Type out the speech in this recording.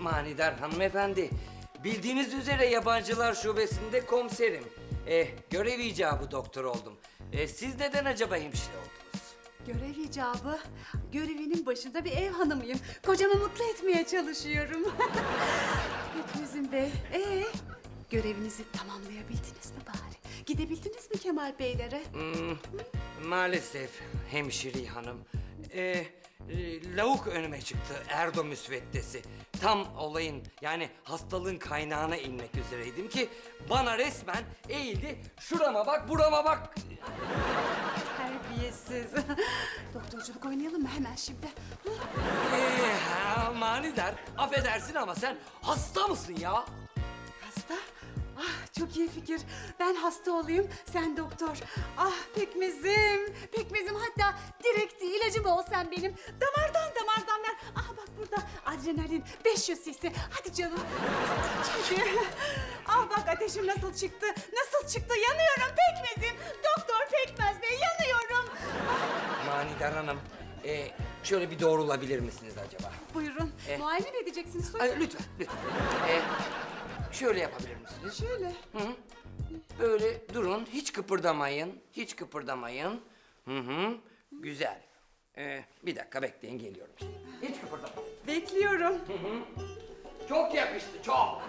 Manidar hanımefendi. Bildiğiniz üzere yabancılar şubesinde komiserim. Eh, görev icabı doktor oldum. Eh, siz neden acaba hemşire oldunuz? Görev icabı. Görevinin başında bir ev hanımıyım. Kocamı mutlu etmeye çalışıyorum. Pekmezim Bey, ee, görevinizi tamamlayabildiniz mi bari? Gidebildiniz mi Kemal Beylere? Hmm, maalesef hemşire hanım. Eh, e, lavuk önüme çıktı Erdo müsveddesi. Tam olayın yani hastalığın kaynağına inmek üzereydim ki bana resmen eğildi. Şurama bak burama bak. Terbiyesiz. Doktorculuk oynayalım mı hemen şimdi? Ee, ha, manidar affedersin ama sen hasta mısın ya? Ah çok iyi fikir. Ben hasta olayım, sen doktor. Ah pekmezim, pekmezim hatta direkt ilacım ol sen benim. Damardan damardan ver. Ah bak burada adrenalin 500 cc. Hadi canım. Hadi. Ah bak ateşim nasıl çıktı, nasıl çıktı. Yanıyorum pekmezim. Doktor pekmez bey yanıyorum. Manidar hanım e, şöyle bir doğrulabilir misiniz acaba? Buyurun. Eh. Muayene mi edeceksiniz? Ay, lütfen lütfen. E, şöyle yapabilir misiniz? Şöyle. Hı? Böyle durun, hiç kıpırdamayın, hiç kıpırdamayın. Hı hı, güzel. Ee, bir dakika bekleyin, geliyorum. Hiç kıpırdamayın. Bekliyorum. Çok yakıştı, çok.